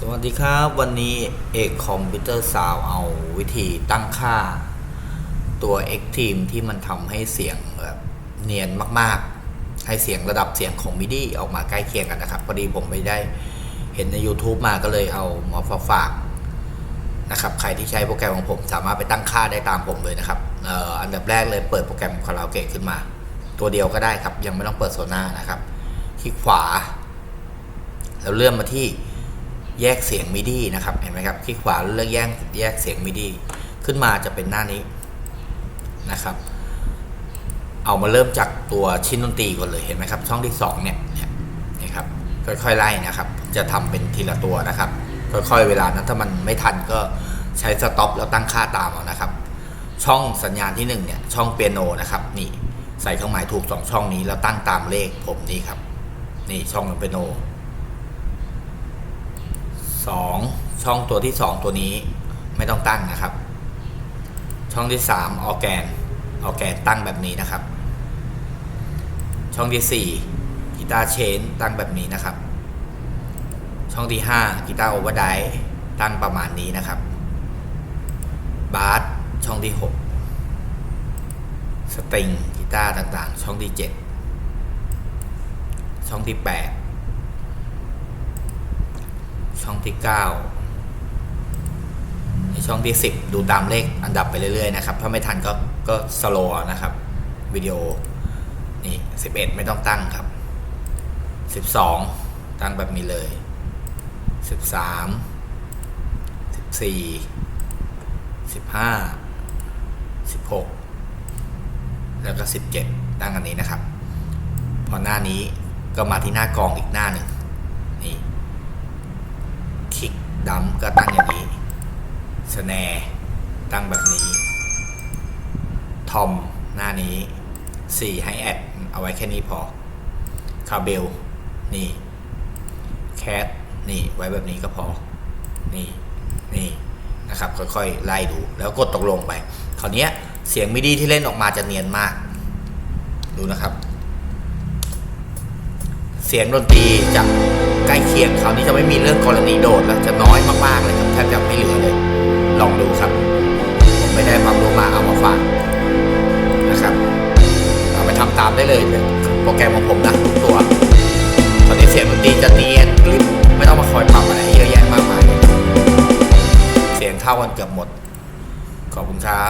สวัสดีครับ วันนี้เอกคอมพิวเตอร์สาวเอาวิธีตั้งค่า ตัว X Team ที่มันทำให้เสียงแบบเนียนมากๆ ให้เสียงระดับเสียงของ MIDI ออกมาใกล้เคียงกันนะครับ พอดีผมไปได้เห็นใน YouTube มาก็เลยเอามาฝากฝากนะครับ ใครที่ใช้โปรแกรมของผมสามารถไปตั้งค่าได้ตามผมเลยนะครับอออันดับแรกเลยเปิดโปรแกรมคาราโอเกะขึ้นมา ตัวเดียวก็ได้ครับ ยังไม่ต้องเปิดโซน่านะครับ คลิกขวา แล้วเลื่อนมาที่ แยกเสียงมิดีนะครับ เห็นไหมครับคลิกขวาเลือกแยกแยกเสียงมิดีขึ้นมาจะเป็นหน้านี้นะครับ เอามาเริ่มจากตัวชิ้นดนตรีก่อนเลยเห็นไหมครับ ช่องที่สองเนี่ยเนี่ยครับค่อยๆไล่นะครับ จะทำเป็นทีละตัวนะครับ ค่อยๆ เวลานั้นถ้ามันไม่ทันก็ใช้สต็อปแล้วตั้งค่าตามเอานะครับ ช่องสัญญาณที่หนึ่งเนี่ยช่องเปียโนนะครับนี่ใส่เครื่องหมายถูกสองช่องนี้แล้วตั้งตามเลขผมนี่ครับ นี่ช่องเปียโน สอง ช่องตัวที่สองตัวนี้ไม่ต้องตั้งนะครับ ช่องที่สามออแกน ออแกนตั้งแบบนี้นะครับ ช่องที่สี่กีตาร์เชนตั้งแบบนี้นะครับ ช่องที่ห้ากีตาร์โอเวอร์ไดตั้งประมาณนี้นะครับ บาสช่องที่หกสตริงกีตาร์ต่างๆ ช่องที่เจ็ดช่องที่แปดช่องที่ 9 ช่องที่ 10 ดูตามเลขอันดับไปเรื่อยๆนะครับ ถ้าไม่ทันก็ก็สโลนะครับ วิดีโอ นี่ 11 ไม่ต้องตั้งครับ 12 ตั้งแบบนี้เลย 13 14 15 16 แล้วก็ 17 ตั้งอันนี้นะครับ พอหน้านี้ก็มาที่หน้ากองอีกหน้าหนึ่งนี่คลิกดัมก็ตั้งอย่างนี้ สแนร์ตั้งแบบนี้ ทอมหน้านี้ 4 ให้แอดเอาไว้แค่นี้พอ คาเบล นี่ แคท นี่ ไว้แบบนี้ก็พอ นี่ นี่นะครับ ค่อยๆ ไล่ดู แล้วกดตกลงไป คราวนี้เสียงมิดีที่เล่นออกมาจะเนียนมาก ดูนะครับ เสียงดนตรีจะใกล้เคียงคราวนี้จะไม่มีเรื่องกรณีโดดแล้วจะน้อยมากๆเลยครับแทบจะไม่เหลือเลย ลองดูครับ ผมไม่ได้ความรู้มาเอามาฝากนะครับ เอาไปทำตามได้เลยโปรแกรมของผมนะทุกตัว ตอนนี้เสียงดนตรีจะเนียนกริบไม่ต้องมาคอยปรับอะไรเยอะแยะมากมาย เสียงเท่ากันเกือบหมด ขอบคุณครับ